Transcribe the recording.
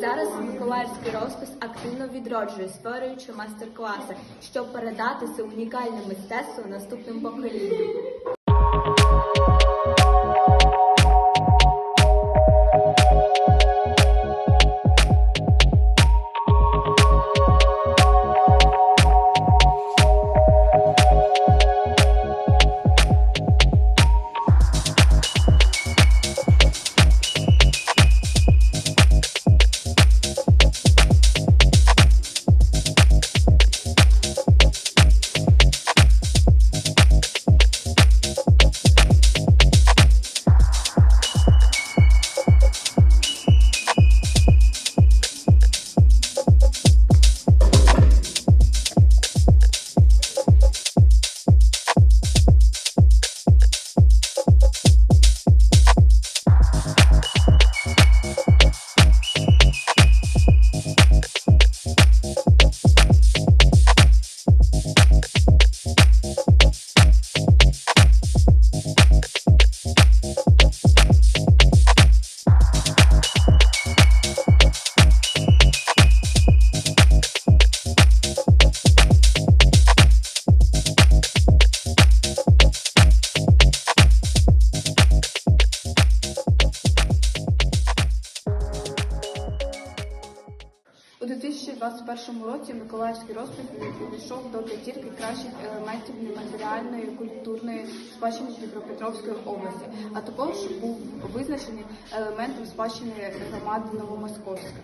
Зараз миколаївський розпис активно відроджує, створюючи майстер-класи, щоб передати це унікальне мистецтво наступним поколінням. 2021 році Миколаївський розпис увійшов до п'ятірки кращих елементів нематеріальної культурної спадщини Дніпропетровської області, а також був визначений елементом спадщини громади Новомосковська.